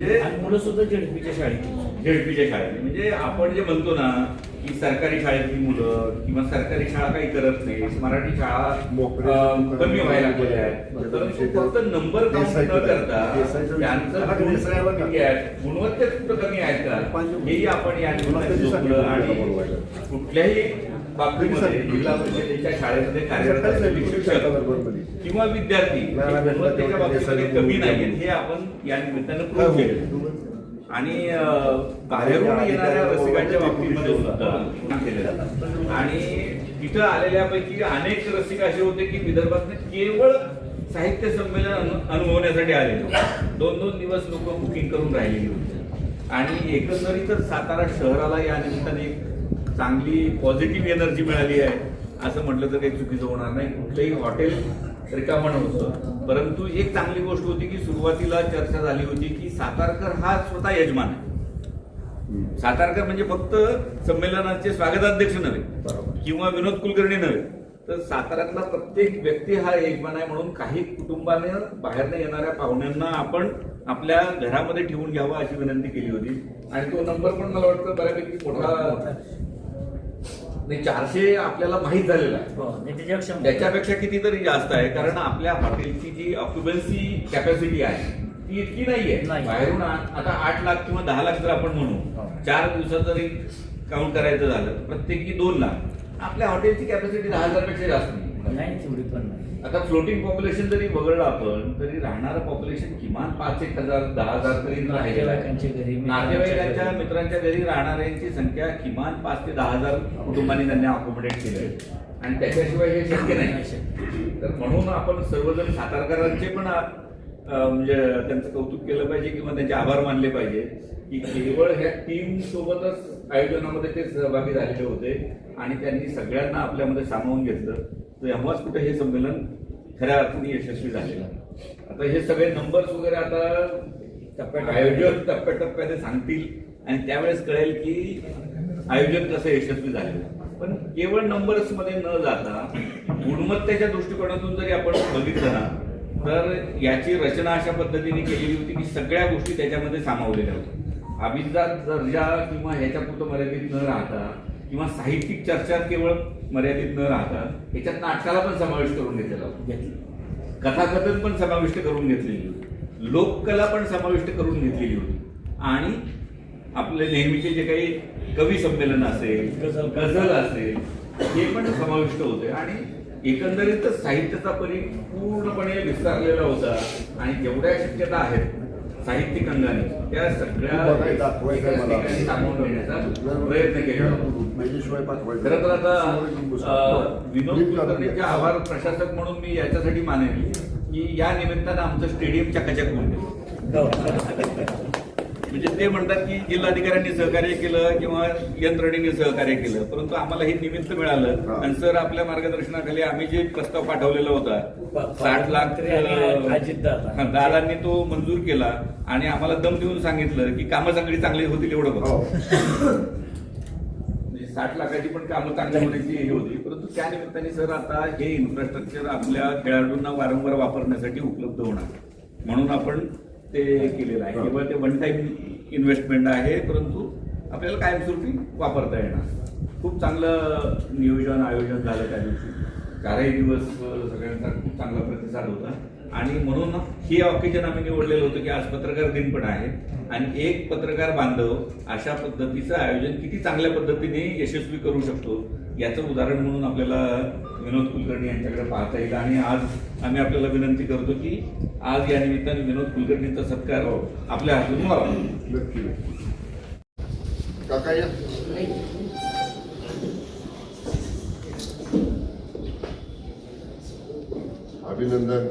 म्हणजे आणि मुलं सुद्धा झेडपीच्या शाळेत झेडपीच्या शाळेत. म्हणजे आपण जे म्हणतो ना की सरकारी शाळेतली मुलं किंवा सरकारी शाळा काही करत नाही. मराठी शाळा कमी व्हायला लागलेल्या आहेत. फक्त नंबर काउंट न करता त्यांचं गुणवत्तेत कुठं कमी आहेत का? हेही आपण या आणि कुठल्याही बाबतीमध्ये जिल्हा परिषदेच्या शाळेमध्ये कार्यरत असलेले शिक्षक किंवा विद्यार्थी गुणवत्तेच्या बाबतीमध्ये कमी नाहीत हे आपण या निमित्तानं प्रूव्ह केलं. आणि बाहेरून येणाऱ्या रसिकांच्या बाबतीमध्ये सुद्धा केलं आणि तिथं आलेल्यापैकी अनेक रसिक असे होते की विदर्भात केवळ साहित्य संमेलन अनु- अनुभवण्यासाठी आलेले होते. दोन दोन दिवस लोक बुकिंग करून राहिलेली होती. आणि एकंदरीतच सातारा शहराला या निमित्ताने एक चांगली पॉझिटिव्ह एनर्जी मिळाली आहे. असं म्हटलं तर काही चुकीचं होणार नाही. कुठलंही हॉटेल रिकामण होतं परंतु एक चांगली गोष्ट होती की सुरुवातीला चर्चा झाली होती की सातारकर हा स्वतः यजमान आहे. सातारकर म्हणजे फक्त संमेलनाचे स्वागताध्यक्ष नव्हे किंवा विनोद कुलकर्णी नव्हे. तर साताऱ्यातला प्रत्येक व्यक्ती हा यजमान आहे म्हणून काही कुटुंबाने बाहेरनं येणाऱ्या पाहुण्यांना आपण आपल्या घरामध्ये ठेवून घ्यावं अशी विनंती केली होती. आणि तो नंबर पण मला वाटतं बऱ्यापैकी मोठा नाही चारशे आपल्याला माहीत झालेला आहे हो, त्याच्यापेक्षा कितीतरी जास्त आहे कारण आपल्या हॉटेलची जी ऑक्युपन्सी कॅपॅसिटी आहे ती इतकी नाहीये नाही. बाहेरून आता आठ लाख किंवा दहा लाख जर आपण म्हणू हो. चार दिवसात जरी काउंट करायचं झालं प्रत्येकी दोन लाख आपल्या हॉटेलची कॅपॅसिटी दहा हजारपेक्षा जास्त नाही नाही तेवढी पण नाही. आता फ्लोटिंग पॉप्युलेशन जरी वगळलं आपण तरी राहणारं पॉप्युलेशन किमान पाच एक हजार दहा हजार तरी. नातेवाईकांच्या घरी, मित्रांच्या नातेवाईकांच्या घरी. मित्रांच्या घरी राहणाऱ्यांची संख्या किमान पाच ते दहा हजार कुटुंबांनी त्यांना अकोमोडेट केलंय. आणि त्याच्याशिवाय हे शक्य नाही. तर म्हणून आपण सर्वजण सातारकरांचे पण म्हणजे त्यांचं कौतुक केलं पाहिजे किंवा त्यांचे आभार मानले पाहिजे. की केवळ ह्या टीम सोबतच आयोजनामध्ये ते सहभागी झालेले होते आणि त्यांनी सगळ्यांना आपल्यामध्ये सामावून घेतलं. तेव्हाच कुठे हे संमेलन खऱ्या अर्थाने यशस्वी झालेलं आता हे सगळे नंबर्स वगैरे आता टप्प्याटप्प्याने. आयोजक टप्प्याटप्प्याने सांगतील आणि त्यावेळेस कळेल की आयोजन कसं यशस्वी झालेलं पण केवळ नंबर्समध्ये न जाता गुणवत्तेच्या दृष्टिकोनातून जरी आपण बघितलं ना तर याची रचना अशा पद्धतीने केलेली होती की सगळ्या गोष्टी त्याच्यामध्ये सामावलेल्या होत्या. अभिजात दर्जा किंवा ह्याच्यापुरतं मर्यादित न राहता किंवा साहित्यिक चर्चा केवळ मर्यादित न राहता ह्याच्यात नाटकाला पण समाविष्ट करून घेतलेला घेतली. कथाकथन पण समाविष्ट करून घेतलेली होती. लोककला पण समाविष्ट करून घेतलेली होती. आणि आपले नेहमीचे जे काही कवी संमेलन असेल. गझल असेल हे पण समाविष्ट होते. आणि एकंदरीतच साहित्याचा परी पूर्णपणे विस्तारलेला होता आणि जेवढ्या शक्यता आहेत साहित्यिक अंगाने त्या सगळ्या सामावून घेण्याचा प्रयत्न केला. पाठवायचं खरं तर आता अं, विनोद कुलकर्णीचे आभार प्रशासक म्हणून मी याच्यासाठी मानेन की या निमित्तानं आमचं स्टेडियम चकाचक होऊन गेलं. म्हणजे ते म्हणतात की जिल्हाधिकाऱ्यांनी सहकार्य केलं किंवा यंत्रणेने सहकार्य केलं. परंतु आम्हाला हे निमित्त मिळालं. आणि सर आपल्या मार्गदर्शनाखाली आम्ही जे प्रस्ताव पाठवलेला होता साठ लाख दादांनी तो मंजूर केला आणि आम्हाला दम देऊन सांगितलं की कामं सगळी चांगली होतील एवढं बघा हो. म्हणजे साठ लाखाची पण कामं चांगली होण्याची हे होती. परंतु त्या निमित्ताने सर आता हे इन्फ्रास्ट्रक्चर आपल्या खेळाडूंना वारंवार वापरण्यासाठी उपलब्ध होणार. म्हणून आपण ते केलेलं आहे. केवळ ते वन टाइम इन्व्हेस्टमेंट आहे परंतु आपल्याला कायमस्वरूपी वापरता येणार. खूप चांगलं नियोजन आयोजन झालं त्या दिवशी. चारही दिवस सगळ्यांचा खूप चांगला प्रतिसाद होता. आणि म्हणून हे ऑकेजन आम्ही निवडलेलं होतं की आज पत्रकार दिन पण आहे. आणि एक पत्रकार बांधव अशा पद्धतीचं आयोजन किती चांगल्या पद्धतीने यशस्वी करू शकतो याचं उदाहरण म्हणून आपल्याला विनोद कुलकर्णी यांच्याकडे पाहता येईल. आणि आज आम्ही आपल्याला विनंती करतो की आज या निमित्ताने विनोद कुलकर्णीचा सत्कार आपल्या हातून व्हावा. नक्की नक्की. काका अभिनंदन.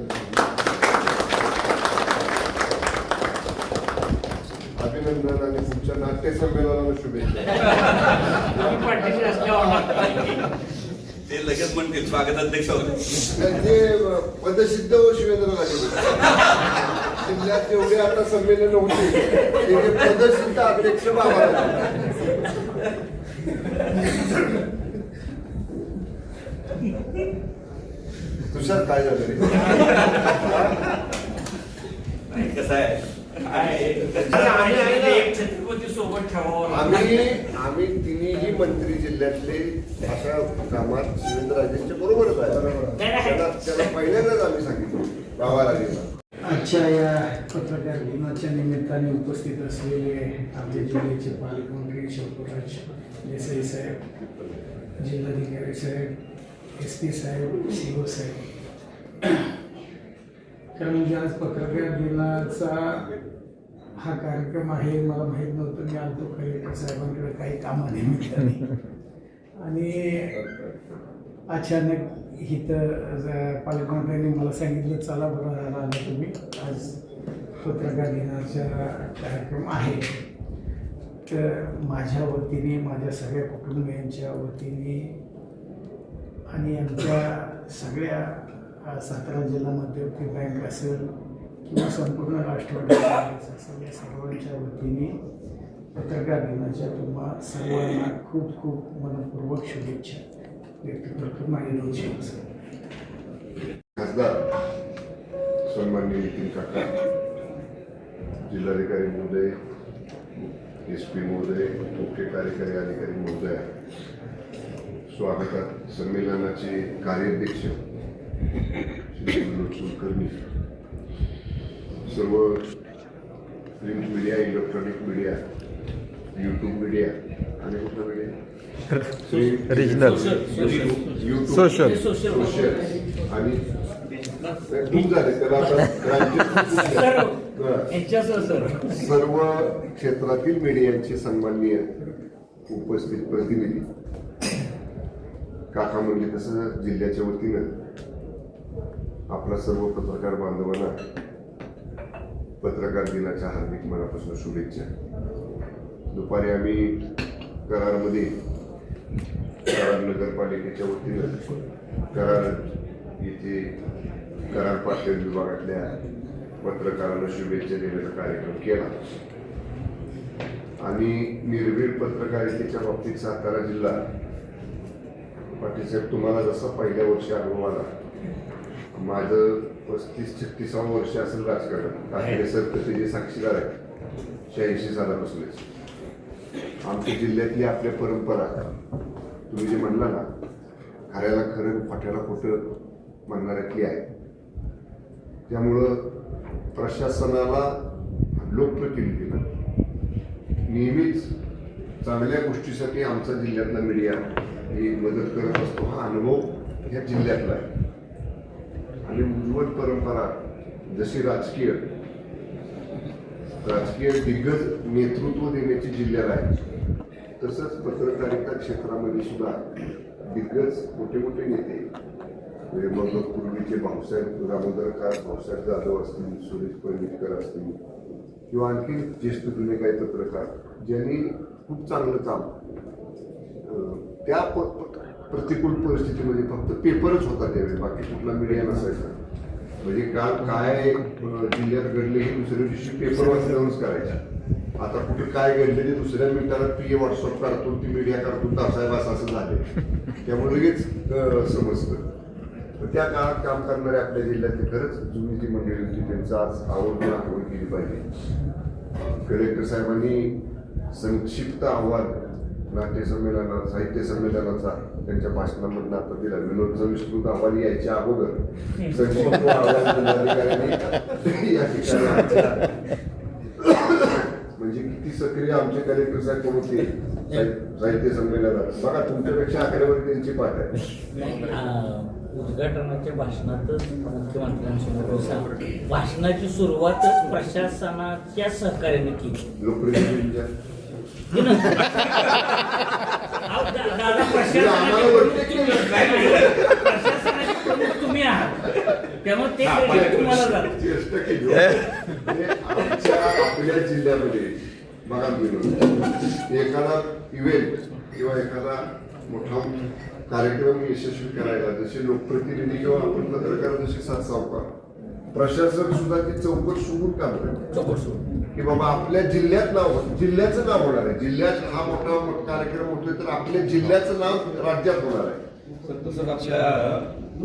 अभिनंदन आणि तुमच्या नाट्य संमेलनाला शुभेच्छा ते लगेच म्हणतील स्वागताध्यक्ष होते. ते पदसिद्ध व शिवेंद्र लागले जिल्ह्यात आता संमेलन होते ते पदसिद्ध अध्यक्ष बाबा तुषार काय झालं रे? कसं आहे? छत्रपती सोबत ठेवावं आम्ही आम्ही तिन्ही मंत्री जिल्ह्यातले अशा कामात शिवेंद्रराजेंच्या बरोबरच आहे त्याला पहिल्यांदाच आम्ही सांगितलं गावाला आजच्या या पत्रकार दिनाच्या निमित्ताने उपस्थित असलेले आमचे जिल्ह्याचे पालकमंत्री शंभूराज देसाई साहेब जिल्हाधिकारी साहेब एस पी साहेब सी ओ साहेब. कारण म्हणजे आज पत्रकार दिनाचा हा कार्यक्रम आहे मला माहीत नव्हतं मी आलतो कलेक्टर साहेबांकडे काही कामानिमित्ताने आणि अचानक इथं पालकमंत्र्यांनी मला सांगितलं चला बरं झाला आलं तुम्ही. आज पत्रकार दिनाचा कार्यक्रम आहे. तर माझ्या वतीने माझ्या सगळ्या कुटुंबियांच्या वतीने आणि आमच्या सगळ्या सातारा जिल्हा मध्यवर्ती बँक असेल किंवा संपूर्ण राष्ट्रवादी सगळ्या सर्वांच्या वतीने पत्रकार दिनाच्या तुम्हा सर्वांना खूप खूप मनपूर्वक शुभेच्छा व्यक्त करतो. माझे दोन खासदार सन्मान्य नितीन काका जिल्हाधिकारी महोदय एस पी महोदय मुख्य कार्यकारी अधिकारी महोदय स्वागतात. संमेलनाचे कार्याध्यक्ष श्री मनोज कुलकर्णी. सर्व print media electronic media YouTube media आणि कुठला मीडिया Social. Social. सोशल आणि खूप झाले त्याला आता सर्व. क्षेत्रातील मीडियांचे सन्माननीय उपस्थित प्रतिनिधी. काका म्हणजे तसं जिल्ह्याच्या वतीनं आपला सर्व पत्रकार बांधवांना पत्रकार दिनाच्या हार्दिक मनापासून शुभेच्छा. दुपारी आम्ही करारमध्ये करार नगरपालिकेच्या वतीनं करार येथे करार पाटील विभागातल्या पत्रकारांना शुभेच्छा देण्याचा कार्यक्रम केला. आणि निर्भीड पत्रकारितेच्या बाबतीत सातारा जिल्हा पाटील साहेब तुम्हाला जसा पहिल्या वर्षी अनुभव आला माझं पस्तीस छत्तीसावं वर्ष असेल राजकारण. ठाकरे सर तर त्याचे साक्षीदार आहेत. शहाऐंशी सालापासूनच. आमच्या जिल्ह्यातली आपल्या परंपरा. तुम्ही जे म्हणला ना खऱ्याला खरं खोट्याला खोटं म्हणणाऱ्यातली आहे. त्यामुळं प्रशासनाला लोकप्रतिनिधीला नेहमीच चांगल्या गोष्टीसाठी आमचा जिल्ह्यातला मीडिया ही मदत करत असतो. हा अनुभव ह्या जिल्ह्यातला आहे. आणि उज्ज्वल परंपरा जशी राजकीय राजकीय दिग्गज नेतृत्व देण्याची जिल्ह्याला आहे. तसंच पत्रकारिता क्षेत्रामध्ये सुद्धा दिग्गज मोठे मोठे नेते म्हणजे मग पूर्वीचे भाऊसाहेब दामोदरकार भाऊसाहेब जाधव असतील सुरेश पंडितकर असतील किंवा आणखी ज्येष्ठ जुने काही पत्रकार ज्यांनी खूप चांगलं काम त्या प्रतिकूल परिस्थितीमध्ये फक्त पेपरच होता त्यावेळी बाकी कुठला मीडिया नसायचा. म्हणजे काल काय जिल्ह्यात घडले हे दुसऱ्या दिवशी पेपर वाचल्यावरच करायचे. आता कुठे काय घडले ते दुसऱ्या मिनिटाला पी ए व्हॉट्सअप काढतो ती मीडिया करतो दासाहेब असं असं झाले. त्यामुळे लगेच समजतं. तर त्या काळात काम करणारे आपल्या जिल्ह्यातले खरंच जुनी जी मंडळी होती त्यांचं आज आवडून आठवण केली पाहिजे. कलेक्टर साहेबांनी संक्षिप्त अहवाल नाट्य संमेलनात साहित्य संमेलनाचा त्यांच्या भाषणामधून आता दिला. विनोदचा विस्तृत अहवाल यायच्या अगोदर या ठिकाणी म्हणजे किती सक्रिय आमचे कलेक्टर साहेब कोण होते? साहि- साहित्य संमेलनात. बघा तुमच्यापेक्षा आकडेवारी त्यांची पाठ आहे. उद्घाटनाच्या भाषणातच मुख्यमंत्र्यांसमोर भाषणाची सुरुवातच प्रशासनाच्या सहकार्याने केली. लोकप्रतिनिधींच्या? अहो, दा- दादा प्रशासनाचे तुम्ही- आहात त्यामुळे ते तुम्हाला जातं केली आमच्या आपल्या जिल्ह्यामध्ये बघा गेलो एखादा इव्हेंट किंवा एखादा मोठा कार्यक्रम यशस्वी करायला जसे लोकप्रतिनिधी किंवा आपण पत्रकार जसे साथ सावकार प्रशासन सुद्धा ती चौकट सुरू काम करते चौकट की बाबा आपल्या जिल्ह्यात नाव जिल्ह्याचं नाव होणार आहे. जिल्ह्यात हा मोठा कार्यक्रम होतोय तर आपल्या जिल्ह्याचं नाव राज्यात होणार आहे. तसंच आपल्या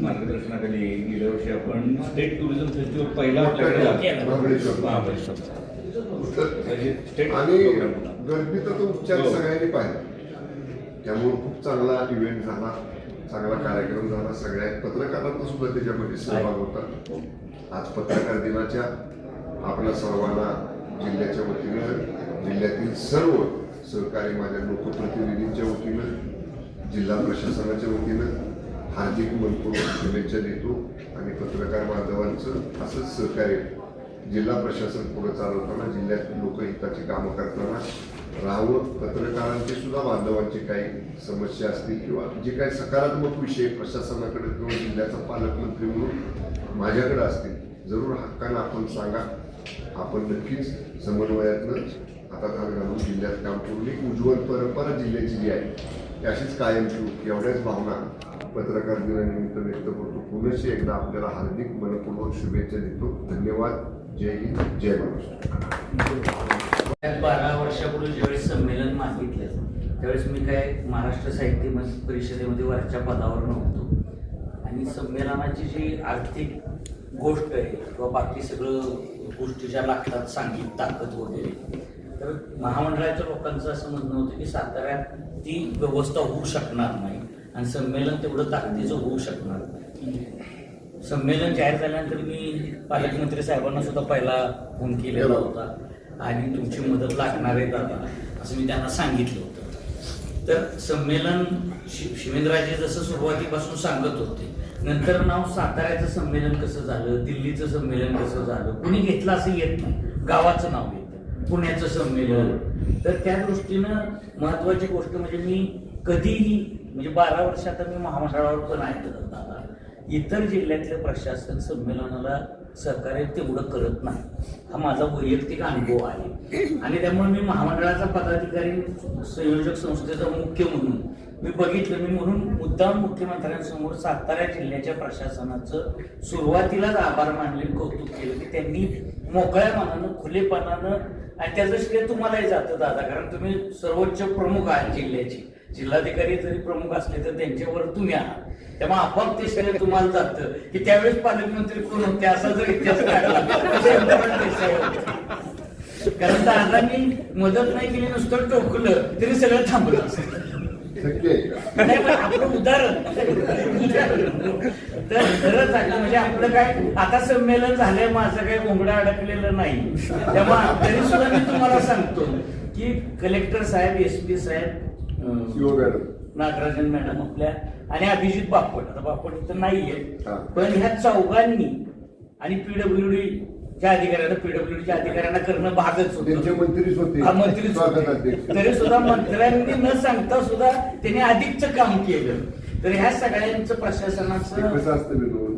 मार्गदर्शनाखाली गेल्या वर्षी आपण स्टेट टुरिझम फेस्टिवल पहिला. होतं आणि गर्दीचा तो उपचार हो. सगळ्यांनी पाहिला. त्यामुळे खूप चांगला इव्हेंट झाला. चांगला कार्यक्रम झाला. सगळ्या पत्रकारांचा सुद्धा त्याच्यामध्ये सहभाग होता. आज पत्रकार दिनाच्या आपल्या सर्वांना जिल्ह्याच्या वतीनं जिल्ह्यातील सर्व सहकारी माझ्या लोकप्रतिनिधींच्या वतीनं जिल्हा प्रशासनाच्या वतीनं हार्दिक मनपूर्वक शुभेच्छा देतो आणि पत्रकार बांधवांचं असंच सहकार्य जिल्हा प्रशासन पुढे चालवताना जिल्ह्यातील लोकहिताची कामं करताना राहावं. पत्रकारांचे सुद्धा बांधवांची काही समस्या असतील किंवा जे काही सकारात्मक विषय प्रशासनाकडे किंवा जिल्ह्याचा पालकमंत्री म्हणून माझ्याकडे असतील जरूर हक्कानं आपण सांगा. आपण नक्कीच समन्वयातनं आता काम घालून जिल्ह्यात काम करून एक उज्ज्वल परंपरा जिल्ह्याची जी आहे ती अशीच कायम ठेवू एवढ्याच भावना पत्रकार दिनानिमित्त व्यक्त करतो. पुनश्च एकदा आपल्याला हार्दिक मनपूर्वक शुभेच्छा देतो. धन्यवाद. जय हिंद. जय महाराष्ट्र. बारा वर्षापूर्वी ज्यावेळेस संमेलन मागितलं त्यावेळेस मी काय महाराष्ट्र साहित्य परिषदेमध्ये वरच्या पदावर नव्हतो. आणि संमेलनाची जी आर्थिक गोष्ट आहे किंवा बाकी सगळं गोष्टी ज्या लागतात सांगीत ताकद वगैरे. तर महामंडळाच्या लोकांचं असं म्हणणं होतं की साताऱ्यात ती व्यवस्था होऊ शकणार नाही आणि संमेलन तेवढं ताकदीचं होऊ शकणार नाही. संमेलन जाहीर झाल्यानंतर मी पालकमंत्री साहेबांना सुद्धा पहिला फोन केलेला होता. आणि तुमची मदत लागणार आहे दादा असं मी त्यांना सांगितलं होतं. तर संमेलन शि शिवेंद्रराजे जसं सुरुवातीपासून सांगत होते नंतर नाव साताऱ्याचं संमेलन कसं झालं? दिल्लीचं संमेलन कसं झालं? कुणी घेतलं असं येत नाही. गावाचं नाव येतं. पुण्याचं संमेलन. तर त्या दृष्टीनं महत्वाची गोष्ट म्हणजे मी कधीही म्हणजे बारा वर्ष आता मी महामंडळावर पण आहे दादा. इतर जिल्ह्यातल्या प्रशासन संमेलनाला सहकार्य तेवढं करत नाही. हा माझा वैयक्तिक अनुभव आहे. आणि त्यामुळे मी महामंडळाचा पदाधिकारी संयोजक संस्थेचा मुख्य म्हणून मी बघितलं मी म्हणून मुद्दाम मुख्यमंत्र्यांसमोर सातारा जिल्ह्याच्या प्रशासनाचं सुरुवातीलाच आभार मानले कौतुक केलं की त्यांनी मोकळ्या मनानं खुलेपणानं आणि त्याचं श्रेय तुम्हालाही जातं दादा. कारण तुम्ही सर्वोच्च प्रमुख आहात जिल्ह्याची. जिल्हाधिकारी जरी प्रमुख असले तर त्यांच्यावर तुम्ही आहात. त्यामुळे आपोआप ते श्रेय तुम्हाला जातं की त्यावेळेस पालकमंत्री कोण होते असा जर इतिहास काढला कारण दादांनी मदत नाही केली नुसतं टोकलं तरी सगळं थांबलं. शक्य आहे का नाही पण आपलं उदाहरण उदाहरण. तर खरंच आहे म्हणजे आपलं काय आता संमेलन झालंय माझं काही घोंगडं अडकलेलं नाही त्यामुळे तरी सुद्धा मी तुम्हाला सांगतो की कलेक्टर साहेब एस पी साहेब अं, शिव मॅडम नागराजन मॅडम आपल्या आणि अभिजित बापट आता बापट इथं नाहीये हा. पण ह्या चौघांनी आणि पीडब्ल्यूडी च्या अधिकाऱ्यांना पीडब्ल्यूडीच्या अधिकाऱ्यांना करणं भागच त्यांचे होतं मंत्रीच होते हा मंत्रीच होते. स्वागताध्यक्ष. तरी सुद्धा मंत्र्यांनी न सांगता सुद्धा त्यांनी अधिकचं काम केलं तर ह्या सगळ्यांचं प्रशासनाचं कसं असतं विनोद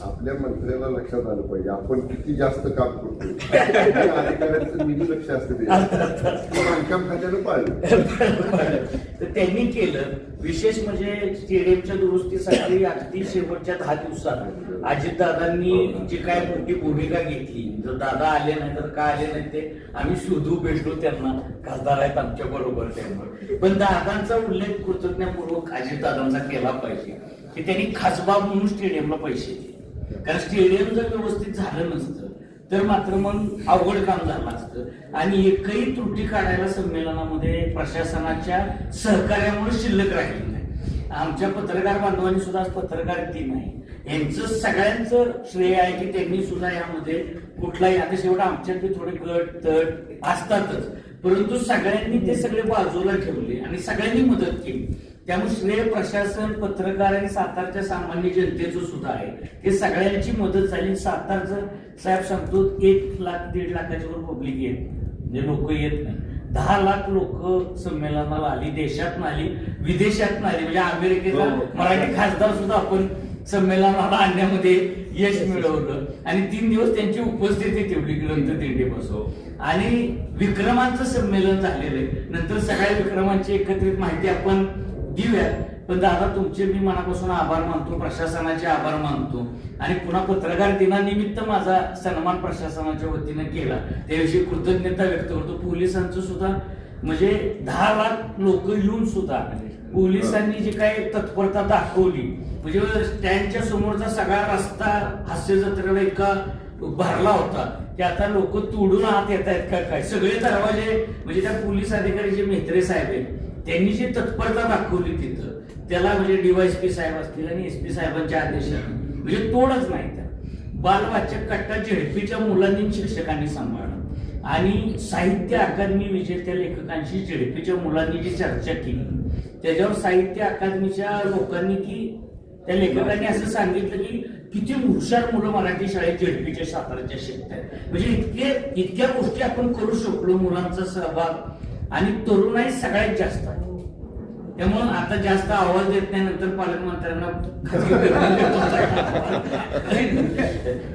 आपल्या मंत्र्याला लक्षात आलं पाहिजे. आपण किती जास्त काम करतो अधिकाऱ्यांचं नेहमी लक्ष असतं बांधकाम खात्यानं पाळलं. तर त्यांनी केलं. विशेष म्हणजे स्टेडियमच्या दुरुस्तीसाठी अगदी शेवटच्या दहा दिवसात अजितदादांनी जी काय मोठी भूमिका घेतली जर दादा आले नाही तर का आले नाही ते आम्ही शोधू भेटलो त्यांना. खासदार आहेत आमच्या बरोबर त्यामुळे पण दादांचा उल्लेख कृतज्ञपूर्वक अजितदादांचा केला पाहिजे. की त्यांनी खासबाग म्हणून स्टेडियमला पैसे दिले. कारण स्टेडियम जर व्यवस्थित झालं नसतं तर मात्र मग अवघड काम झालं असतं. आणि एकही त्रुटी काढायला संमेलनामध्ये प्रशासनाच्या सहकार्यामुळे शिल्लक राहिली नाही. आमच्या पत्रकार बांधवांनी सुद्धा आज पत्रकार दिन नाही यांचं सगळ्यांचं श्रेय आहे की त्यांनी सुद्धा यामध्ये कुठलाही आता शेवट आमच्यात थोडे गट तट असतातच. परंतु सगळ्यांनी ते सगळे बाजूला ठेवले आणि सगळ्यांनी मदत केली. त्यामुळे श्रेय प्रशासन पत्रकार आणि सातारच्या सामान्य जनतेचं सुद्धा आहे. हे सगळ्यांची मदत झाली. सातारचं साहेब सांगतो एक लाख दीड लाखाच्या वर पब्लिक येत म्हणजे लोक येत नाही. दहा लाख लोक संमेलनाला आली देशात आली विदेशात आली. म्हणजे अमेरिकेचा मराठी खासदार सुद्धा आपण संमेलनाला आणण्यामध्ये यश मिळवलं. आणि तीन दिवस त्यांची उपस्थिती ठेवली ग्रंथ दिंडीपासून. आणि विक्रमांचं संमेलन झालेलं आहे. नंतर सगळ्या विक्रमांची एकत्रित माहिती आपण देऊयात. पण दादा तुमचे मी मनापासून आभार मानतो प्रशासनाचे आभार मानतो. आणि पुन्हा पत्रकार दिनानिमित्त माझा सन्मान प्रशासनाच्या वतीनं केला. त्याविषयी कृतज्ञता व्यक्त करतो. पोलिसांचं सुद्धा म्हणजे दहा लाख लोक येऊन सुद्धा पोलिसांनी जी काही तत्परता दाखवली म्हणजे त्यांच्या समोरचा सगळा रस्ता हास्य जत्रेला इतका भरला होता की आता लोक तोडून आत येत आहेत का काय? सगळे दरवाजे म्हणजे त्या पोलीस अधिकारी जे मेहत्रे साहेब आहेत त्यांनी जी तत्परता दाखवली तिथं. त्याला म्हणजे डीवायसपी साहेब असतील आणि एस पी साहेबांच्या आदेशाने म्हणजे तोडच नाही त्या बालवाचक कट्टा झेडपीच्या मुलांनी शिक्षकांनी सांभाळलं. आणि साहित्य अकादमी विजेत्या लेखकांशी झेडपीच्या मुलांनी जी चर्चा केली त्याच्यावर साहित्य अकादमीच्या लोकांनी की त्या लेखकांनी असं सांगितलं की किती हुशार मुलं मराठी शाळेत झेडपीच्या साताराच्या शिकत आहेत. म्हणजे इतके इतक्या गोष्टी आपण करू शकलो मुलांचा सहभाग. आणि तरुणाई सगळ्यात जास्त आहे. त्यामुळं आता जास्त आवाज देत नाही नंतर पालकमंत्र्यांना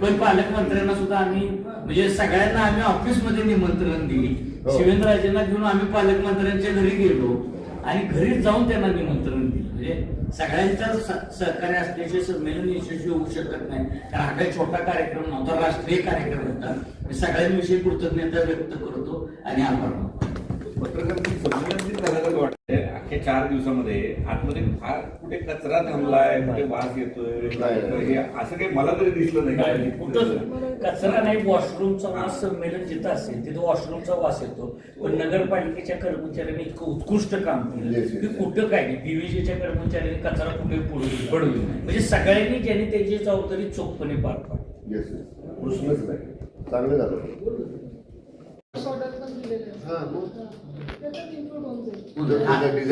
पण पालकमंत्र्यांना सुद्धा आम्ही म्हणजे सगळ्यांना आम्ही ऑफिसमध्ये निमंत्रण दिली. हो. शिवेंद्रराजेंना घेऊन आम्ही पालकमंत्र्यांच्या घरी गेलो आणि घरी जाऊन त्यांना निमंत्रण दिलं. म्हणजे सगळ्यांच्या सहकार्य असल्याचे संमेलन यशस्वी होऊ शकत नाही. कारण हा काही छोटा कार्यक्रम नव्हता राष्ट्रीय कार्यक्रम होता. मी सगळ्यांविषयी कृतज्ञता व्यक्त करतो आणि आभार मानतो. अख्ख्या चार दिवसामध्ये आतमध्ये फार कुठे कचरा थांबलाय कुठे वास येतोय हे असं काही मला तरी दिसलं नाही. कुठंच. कचरा नाही वॉशरूमचा वास संमेलन जिथं असेल तिथं वॉशरूमचा वास येतो. पण नगरपालिकेच्या कर्मचाऱ्यांनी इतकं उत्कृष्ट काम केलं की. कुठं काय नाही बीव्हीजीच्या कर्मचाऱ्यांनी कचरा कुठे पडू पडू. म्हणजे सगळ्यांनी ज्यांनी त्याची जबाबदारी चोखपणे पार पाडली. चांगलं झालं.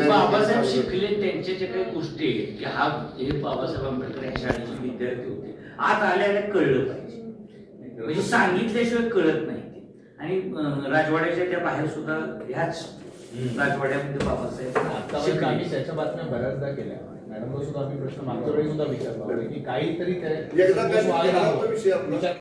बाबासाहेब शिकले त्यांच्या जे काही गोष्टी आहेत की हा हे बाबासाहेब आंबेडकर या शाळेचे विद्यार्थी होते. आत आल्याला कळलं पाहिजे. म्हणजे सांगितल्याशिवाय कळत नाही ते. आणि राजवाड्याच्या त्या बाहेर सुद्धा ह्याच राजवाड्यामध्ये बाबासाहेब आम्ही त्याच्या बातम्या बऱ्याचदा केल्या. मॅडमला सुद्धा आम्ही प्रश्न मागच्या वेळी सुद्धा विचारला. होता की काहीतरी एकदा विषय आपला? विचार